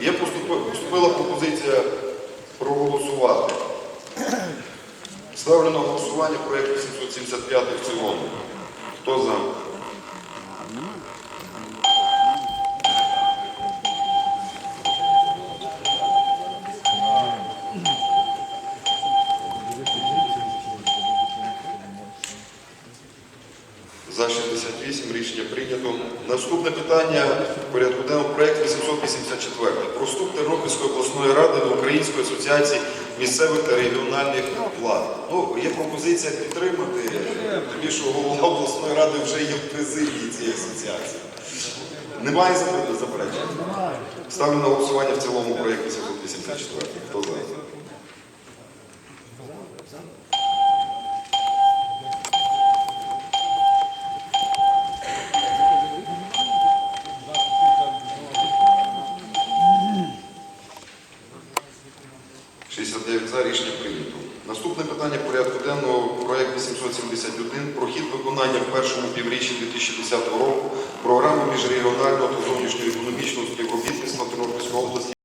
Є поступи- поступила пропозиція проголосувати. Ставлю на голосування проєкт 875 в цілому. Хто за? За 68 рішення прийнято. Наступне питання порядку денного проєкт 884. Про вступ Тернопільської обласної ради до Української асоціації місцевих та регіональних влад. Ну, є пропозиція підтримати, тому що голова обласної ради вже є в президії цієї асоціації. Немає заперечень? Ставлю на голосування в цілому проєкт 884. Хто за? – 69 за рішення прийнято. Наступне питання порядку денного проєкт 871 про хід виконання в першому півріччі 2010 року програми міжрегіонального та області